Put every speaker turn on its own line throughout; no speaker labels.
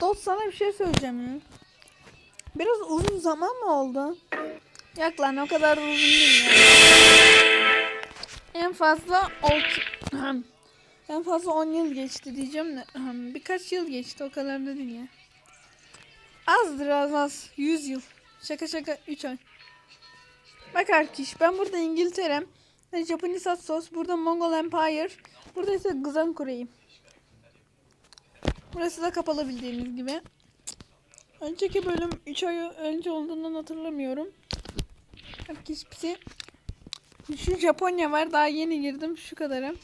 Dost sana bir şey söyleyeceğim. Biraz uzun zaman mı oldu? Yok lan o kadar da uzun değil ya. En fazla alt... en fazla 10 yıl geçti diyeceğim de birkaç yıl geçti o kadar da değil ya. Azdır az az 100 yıl. Şaka şaka 3 ay. Bak arkadaş ben burada İngiltere, Japanese sauce, burada Mongol Empire, burada ise Gızan Kore'yim. Burası da kapalı bildiğiniz gibi. Önceki bölüm 3 ay önce olduğundan hatırlamıyorum. Pisi. Şu Japonya var daha yeni girdim şu kadarım.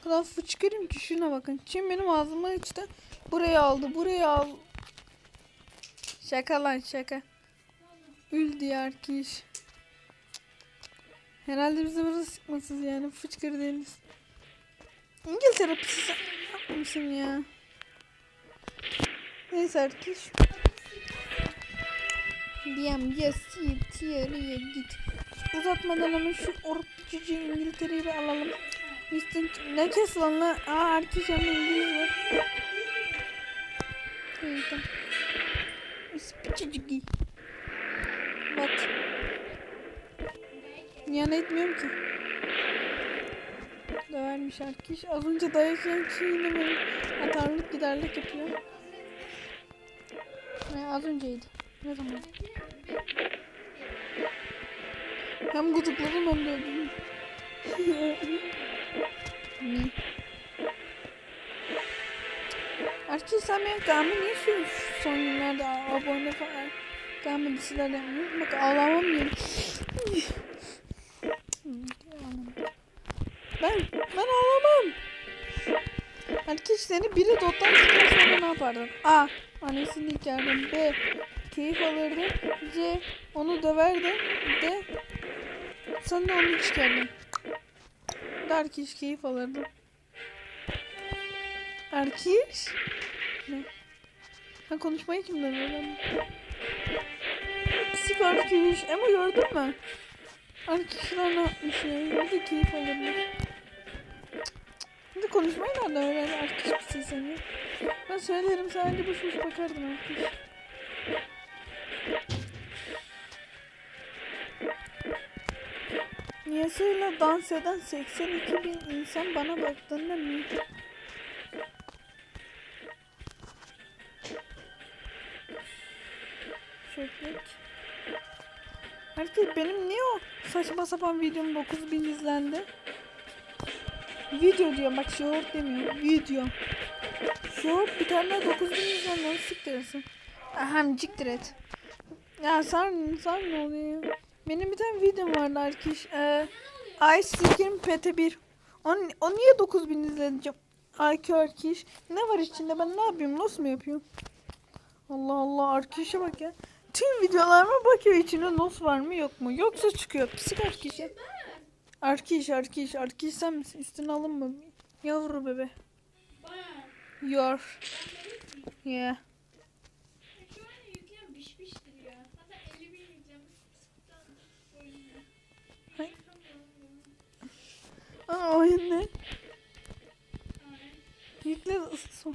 O kadar fıçkırım ki şuna bakın. Çin benim ağzıma açtı. Buraya aldı buraya al. Şaka lan şaka. Ül diyar kiş. Herhalde bizi burada sıkmasız yani fıçkır değiliz. İngiltere pisi yapmışsın ya. Neyse artık. Diyem yes tiyeriye git. Uzatmadan hemen şu orpiçici İngiltere'yi bir alalım. Winston ne kes lan lan? Aa artık yanında İngiliz var. İyi tamam. Ispıçıcık Bak. Yan etmiyorum ki. Dövermiş arkadaş. Az önce dayak yiyen kişi yine böyle atarlık giderlik yapıyor. Ne az önceydi. Ne zaman? Hem gıdıkladım hem dövdüm. ne? Arkadaş sen benim Gami niye şu son günlerde abone falan dişiler yapmıyor? Bak ağlamam yerim. Seni biri dottan çıkarsa ne yapardın? A. Annesini ilkerdin. B. Keyif alırdın. C. Onu döverdin. D. Sen de onu çıkardın. Erkeş keyif alırdın. Erkeş? Ne? Ha konuşmayı kimden öğrendin? Psik erkeş. Ama gördün mü? Erkekler ne yapmış ya? Bir de keyif alırmış. Şimdi konuşmayı nereden öğrendi erkek pisi seni? Ben söylerim sadece boş boş bakardım erkek. Niyasıyla dans eden 82 bin insan bana baktığında mı? Şöyle. Herkes benim niye o saçma sapan videom 9000 izlendi? Video diyorum bak short demiyor. Video. Short bir tane daha 9000 izlendi onu siktirirsin. Ahem ciktir et. Ya sen, sen ne oluyor? Benim bir tane videom vardı arkadaş. Ee, Ice Skin PT1. Onu, o niye 9000 izleneceğim? IQ arkadaş. Ne var içinde ben ne yapayım? Nasıl mı yapıyorum? Allah Allah arkadaşa bak ya. Tüm videolarıma bakıyor içinde nos var mı yok mu? Yoksa çıkıyor. Psik arkadaşa. Arkiş arkiş arkiş sen misin? Üstüne alınma. Yavru bebe. Your. Yeah.
Şu an yüklen pişmiştir ya. Hatta 50 bin yiyeceğim.
Hay. Aa oyun ne? Yükle ısısı.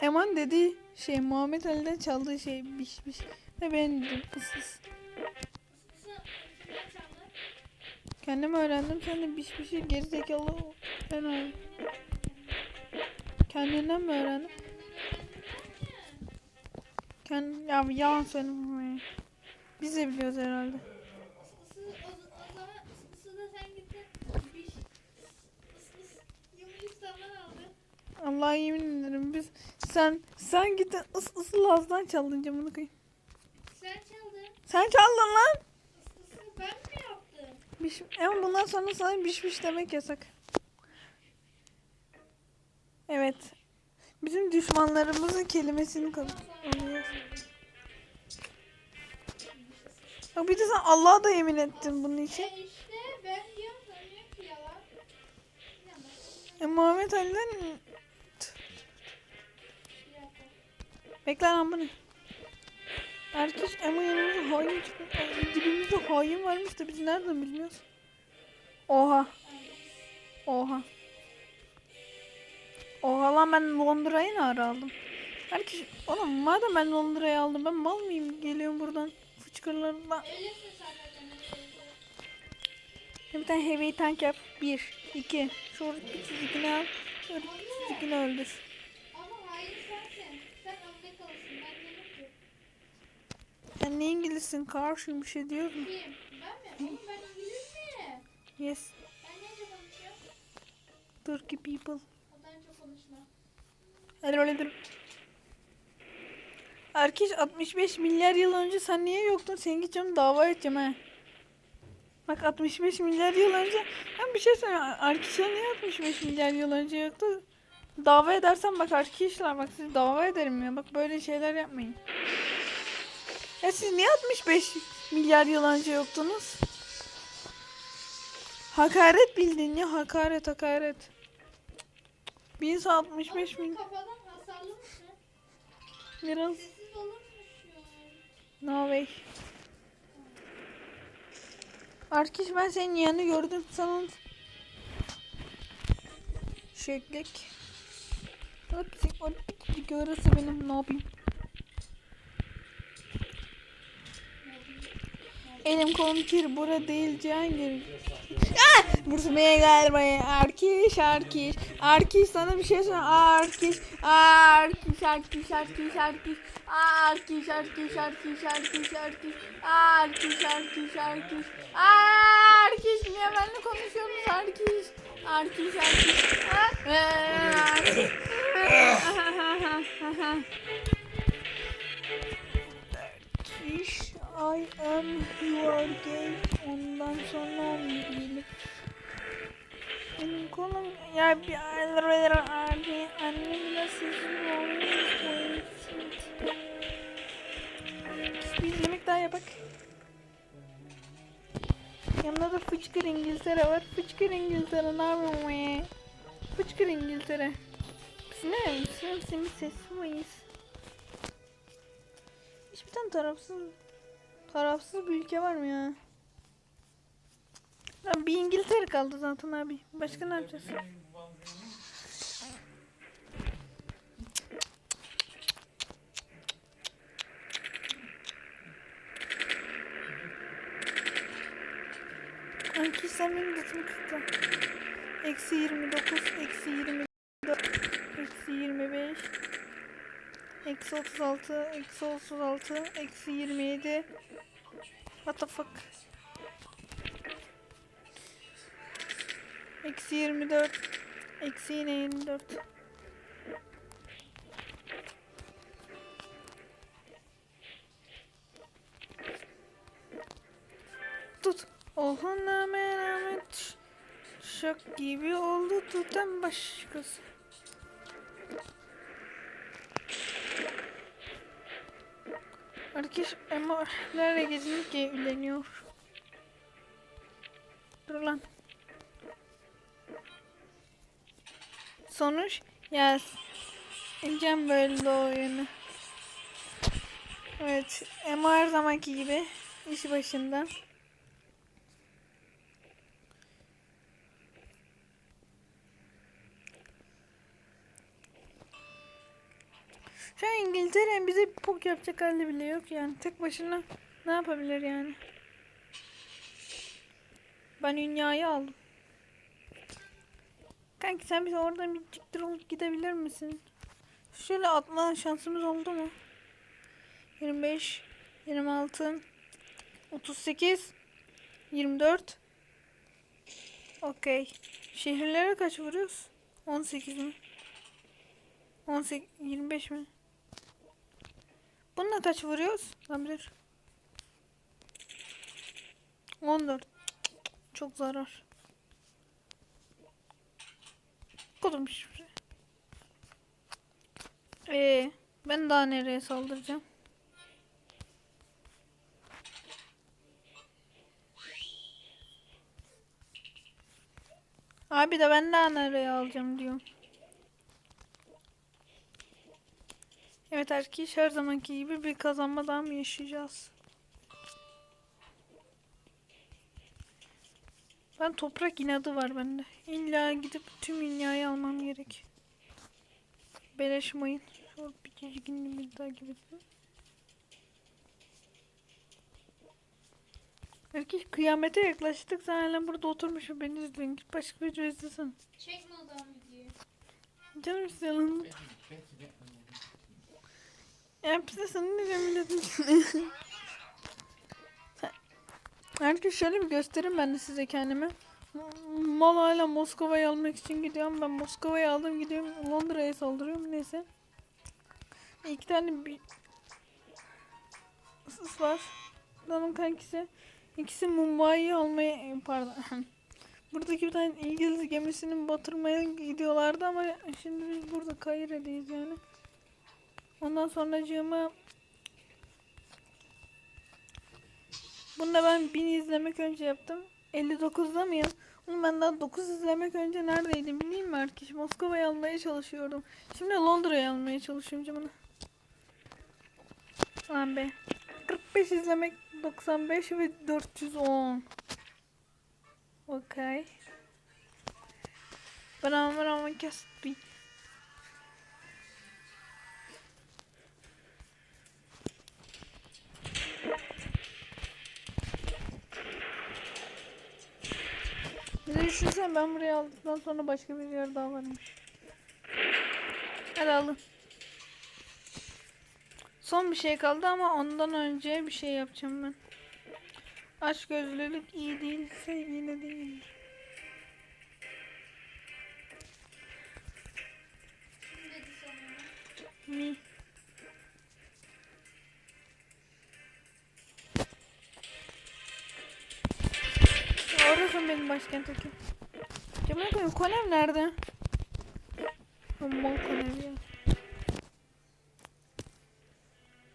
Eman dediği şey Muhammed Ali'den çaldığı şey biş biş. Ve ben dedim. Kendim öğrendim sen de biş bişi gerizekalı ben öğrendim. Kendinden mi öğrendin? Kend ya yalan söyleme. Biz de biliyoruz herhalde. Allah'a yemin ederim biz sen sen gittin ıs ısı lazdan çaldın camını koy.
Sen çaldın.
Sen çaldın lan.
Isısı ben mi?
Biş, ama bundan sonra sana biş biş demek yasak. Evet. Bizim düşmanlarımızın kelimesini kullanıyoruz. Bak bir de sen Allah'a da yemin ettin bunun için.
E işte ben diyorum sanıyorum ki yalan.
E Muhammed Ali'den Bekle lan bu ne? Erkek ama yanımızda hain Dibimizde hain varmış da biz nereden bilmiyoruz? Oha. Oha. Oha lan ben Londra'yı ne ara aldım? Herkes, oğlum madem ben Londra'yı aldım ben mal mıyım? Geliyorum buradan fıçkırlarla. Bir tane heavy tank yap. Bir, iki. Şu küçücükünü al. Şu küçücükünü öldür.
Ama hayır sensin. Sen önde kalırsın. Ben dedim ki.
Sen ne İngilizsin? Karşıyım bir şey diyorum.
Kim? Ben mi? Oğlum ben İngiliz miyim?
Yes.
Ben nece konuşuyorum?
Turkey people.
Çok konuşma.
Öyle dur. Erkeş 65 milyar yıl önce sen niye yoktun? Seni gideceğim dava edeceğim ha. Bak 65 milyar yıl önce ben bir şey söyleyeyim. Erkeşler niye 65 milyar yıl önce yoktu? Dava edersen bak arkadaşlar bak siz dava ederim ya. Bak böyle şeyler yapmayın. Ya siz niye 65 milyar yıl önce yoktunuz? Hakaret bildin ya hakaret hakaret. Bir insan 65
Oğlum
bin biraz no way. Arkadaş ben senin yanını gördüm sana şeklik. Hepsi orası görürse benim ne yapayım? Elim kolum kir bura değil Cihangir. Ah! Vurmaya galiba ya. Arkiş arkiş. Arkiş sana bir şey söyle. Arkiş. Arkiş arkiş arkiş arkiş. Arkiş arkiş arkiş arkiş arkiş. Arkiş arkiş arkiş. Arkiş niye benimle konuşuyorsunuz Arkiş? Arkiş arkiş. Arkiş. I am your gay. Ondan sonra. Benim kolum ya bir abi annem de sizin olmuş Bir yemek daha yapak. Yanında da fıçkır İngiltere var. Fıçkır İngiltere ne yapıyorsun ya? Fıçkır İngiltere. Biz ne? Senin sesi miyiz? Hiçbir tane tarafsız tarafsız bir ülke var mı ya? Lan bir İngiltere kaldı zaten abi. Başka ne yapacağız? Anki sen benim datımı kırkla. Eksi 29, eksi 24, eksi 25, eksi 36, eksi 36, eksi 27. What the fuck? Eksi 24. Eksi yine 24. Tut. Oha merhamet. Şak gibi oldu tutan başkası. Arkadaş emarlarla gezinlik evleniyor. Dur lan. Sonuç yaz. İneceğim böyle oyunu. Evet. Emma her zamanki gibi iş başında. Şu an İngiltere'nin bize bir pok yapacak hali bile yok yani. Tek başına ne yapabilir yani? Ben dünyayı aldım. Kanki sen bize oradan bir çıktır olup gidebilir misin? Şöyle atma şansımız oldu mu? 25 26 38 24 Okey. Şehirlere kaç vuruyoruz? 18 mi? 18 25 mi? Bununla kaç vuruyoruz? Lan bilir. 14 Çok zarar. Kodum şifre. Ee, ben daha nereye saldıracağım? Abi de ben daha nereye alacağım diyor. Evet erkeğiş her zamanki gibi bir kazanma daha mı yaşayacağız? Ben toprak inadı var bende. İlla gidip tüm dünyayı almam gerek. Beleş mayın. Şu bir günlüğümü takip etsin. Erkek kıyamete yaklaştık. Sen hala burada oturmuşsun. Beni izliyorsun. Git başka bir video izlesene.
Çekme o zaman videoyu.
Canım istiyorum. Hepsi senin de milletin Herkes şöyle bir göstereyim ben de size kendimi. Mal hala Moskova'yı almak için gidiyorum. Ben Moskova'yı aldım gidiyorum. Londra'ya saldırıyorum. Neyse. İki tane bir ıs var. Onun kankisi. İkisi Mumbai'yi almaya pardon. Buradaki bir tane İngiliz gemisini batırmaya gidiyorlardı ama şimdi biz burada Kahire'deyiz yani. Ondan sonracığıma bunu da ben 1000 izlemek önce yaptım. 59'da mıyım? Onu ben daha 9 izlemek önce neredeydim bileyim mi arkadaş? Moskova'yı almaya çalışıyordum. Şimdi Londra'yı almaya çalışıyorum canım. Lan be. 45 izlemek 95 ve 410. Okay. Bravo bravo Caspi. Bir düşünsene ben buraya aldıktan sonra başka bir yer daha varmış. Hadi alın. Son bir şey kaldı ama ondan önce bir şey yapacağım ben. Aç gözlülük iyi değilse yine
sana?
Mi. Orası benim başkentim. Cemal koyayım Konev nerede? Aman Konev ya.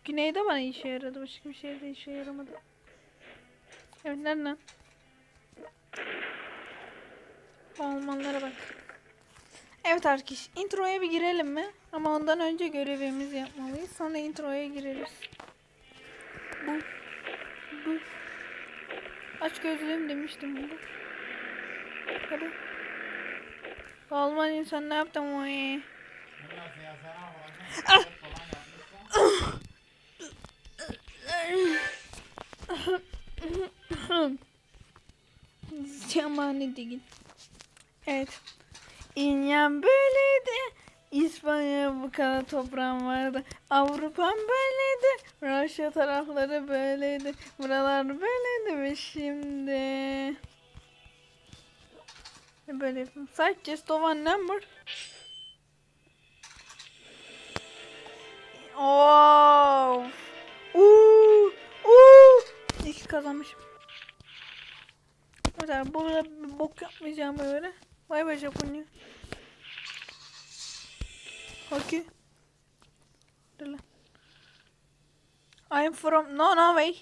Güneyde bana işe yaradı. Başka bir şehirde işe yaramadı. Evet nereden? Almanlara bak. Evet arkadaş, introya bir girelim mi? Ama ondan önce görevimizi yapmalıyız. Sonra introya gireriz. Bu. Bu. Aç gözlüğüm demiştim bunu. Hadi. Alman insan ne yaptın o Zamane değil. Evet. İnyam böyleydi. İspanya bu kadar toprağım vardı. Avrupa'm böyleydi. Rusya tarafları böyleydi. Buralar böyleydi ve şimdi... Böyle yapayım? Such just one number. Oh. Uuu. Uuu. İlk kazanmışım. Mesela burada bir bok yapmayacağım böyle. Vay be Japonya. Okay. Lan. I'm from... No no way.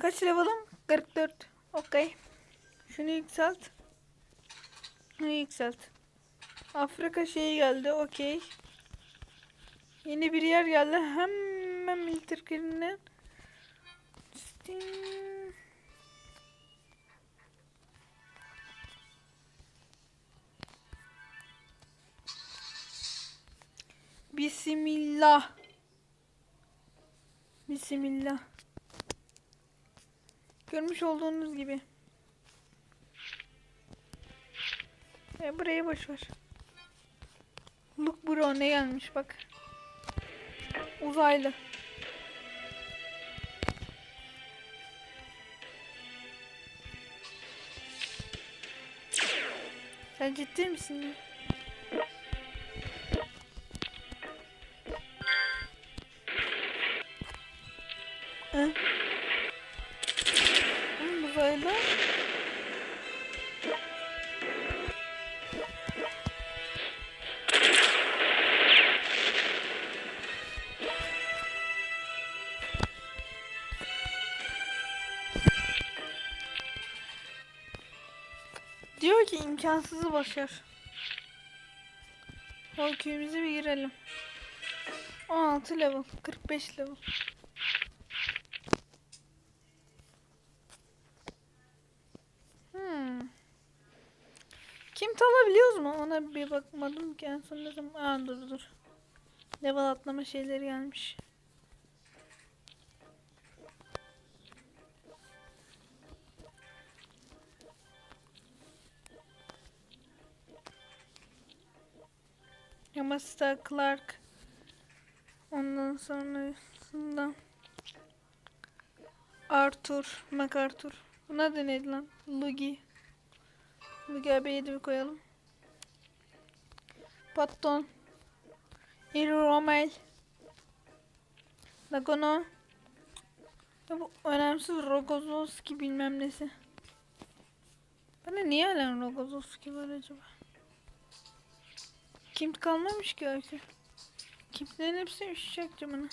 Kaç level'ım? 44. Okay. Şunu yükselt. Şunu yükselt. Afrika şeyi geldi. Okay. Yeni bir yer geldi. Hemen militerkerinden. Bismillah. Bismillah. Görmüş olduğunuz gibi. E, burayı boş ver. Look bro ne gelmiş bak. Uzaylı. Sen ciddi misin imkansızı başar. Halköyümüze bir girelim. 16 level, 45 level. Hmm. Kim alabiliyoruz mu? Ona bir bakmadım ki en son ne. Aa dur dur. Level atlama şeyleri gelmiş. Yamasta Clark. Ondan sonrasında Arthur, MacArthur. Buna da neydi lan? Luigi. Luigi abiye de bir koyalım. Patton. Iri Romel. Nagono. Ya bu önemsiz Rogozowski bilmem nesi. Bana niye hala Rogozowski var acaba? Kim kalmamış ki öykü. Kimlerin hepsi üşüyecek camına.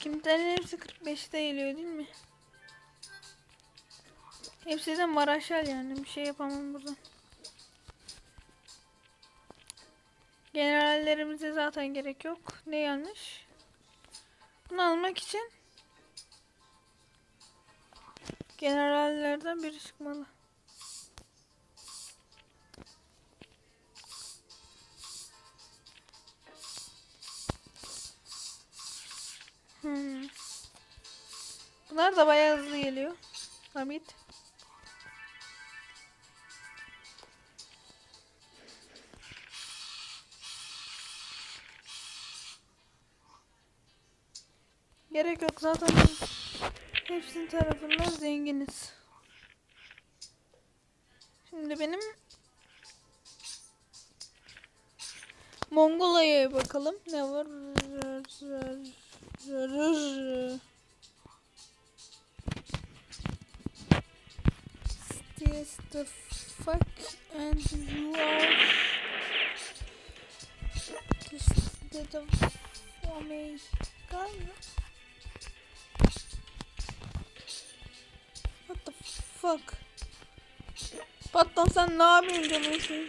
Kimlerin hepsi 45'te geliyor değil mi? Hepsi de Maraşal yani bir şey yapamam burada. Generallerimize zaten gerek yok. Ne yanlış? Bunu almak için generallerden biri çıkmalı. Hmm. Bunlar da bayağı hızlı geliyor. Hamit. Gerek yok zaten hepsinin tarafından zenginiz. Şimdi benim Mongolia'ya bakalım. Ne var? This the fuck and you are instead of Omega. What the fuck? Patron sen ne yapıyorsun canım şey?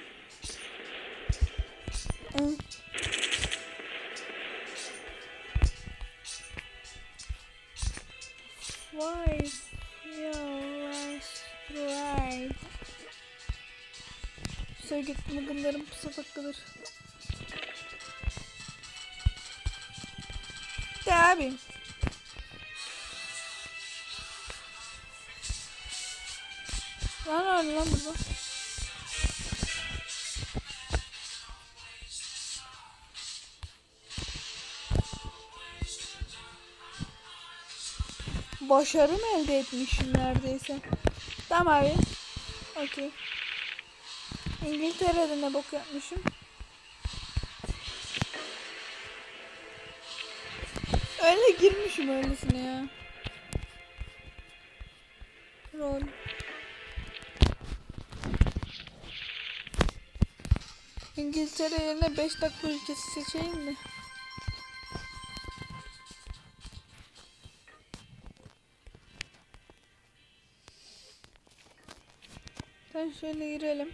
Why? Yeah, last right. Sevgi mıgınlarım pusa takılır. Ya abi. Lan var lan burada. Başarı mı elde etmişim neredeyse? Tamam abi. Okey. İngiltere'de ne bok yapmışım? Öyle girmişim öylesine ya. Rol. İngiltere yerine 5 dakika ülkesi seçeyim mi? Şöyle girelim.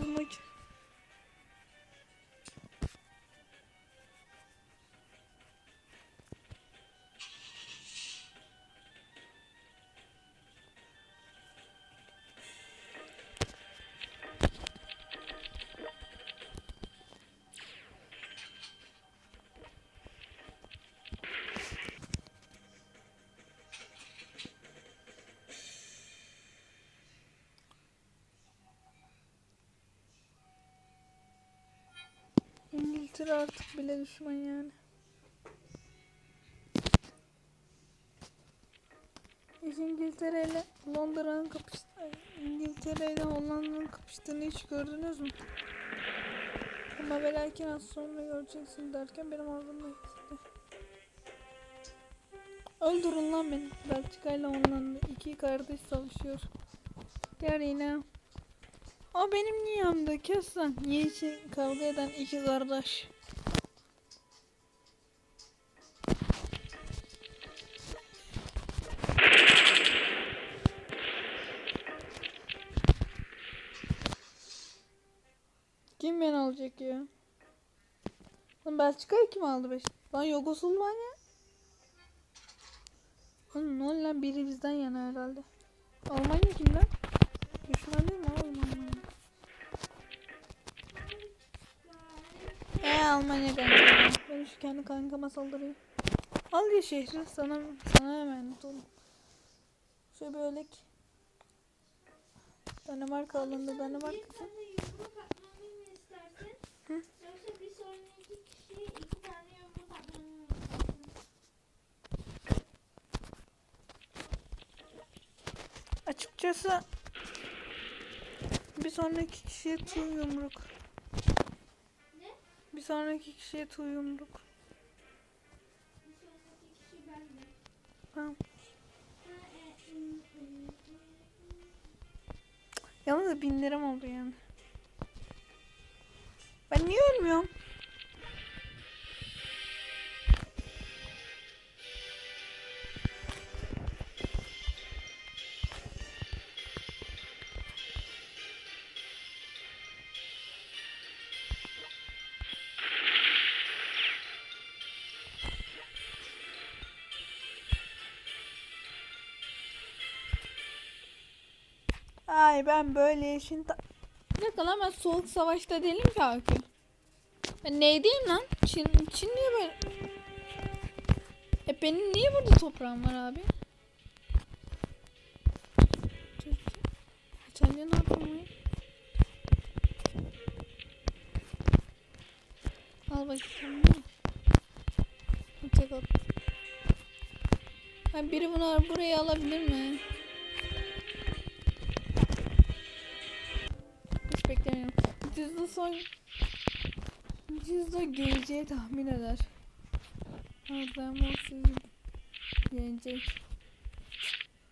Hadi İngiltere artık bile düşman yani. İngiltere ile Londra'nın kapıştı İngiltere ile Hollanda'nın kapıştığını hiç gördünüz mü? Ama ve lakin az sonra göreceksin derken benim ağzımda gitti. Öldürün lan beni. Belçika'yla onunla iki kardeş savaşıyor. Gel yine. O benim niyemde kes lan. Niye için kavga eden iki kardeş. Kim beni alacak ya? Lan Belçika'yı kim aldı beş? Lan Yugoslavya. Oğlum ne oluyor lan biri bizden yana herhalde. Almanya kim lan? Düşman değil mi Almanya? Eee Almanya kanka. Ben şu kendi kankama saldırıyor. Al ya şehri sana sana emanet oğlum. Şöyle böyle ki. Danimarka alındı Danimarka.
Bir tane yumruk atmamı mı istersin?
Hı?
Yoksa bir sonraki kişiye iki tane yumruk atmamı mı istersin?
Açıkçası bir sonraki kişiye tu yumruk. Bir sonraki kişiye tu yumruk.
Bir sonraki kişi ben mi?
Tamam.
Ha, ım, ım, ım.
Yalnız bin liram oldu yani. Ben niye ölmüyorum? Ay ben böyle işin. Bir dakika lan ben soğuk savaşta değilim ki Akü. Ben neydeyim lan? Çin, Çin niye böyle... E benim niye burada toprağım var abi? İtalya ne yapayım Al bakayım. Tek biri bunu buraya alabilir mi? Cüzde son... Cüzde geleceği tahmin eder. Adam olsun yenecek.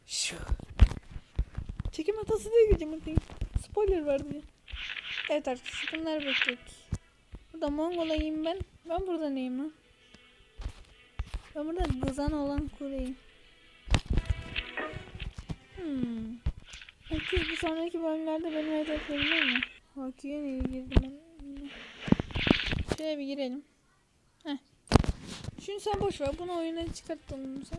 Şu. Çekim hatası diye gücüm bakayım. Spoiler var diye. Evet arkadaşlar bunları bekledik. Burada Mongolayım ben. Ben burada neyim lan? Ben burada kızan olan kuleyim. Hmm. Herkes bir sonraki bölümlerde benim hedeflerim mi? Hakiye neye girdim ben? Şuraya bir girelim. Heh. Şunu sen boş ver. Bunu oyuna çıkarttım sen.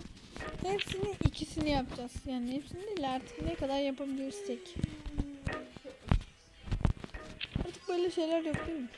Hepsini ikisini yapacağız. Yani hepsini değil artık ne kadar yapabilirsek. Artık böyle şeyler yok değil mi?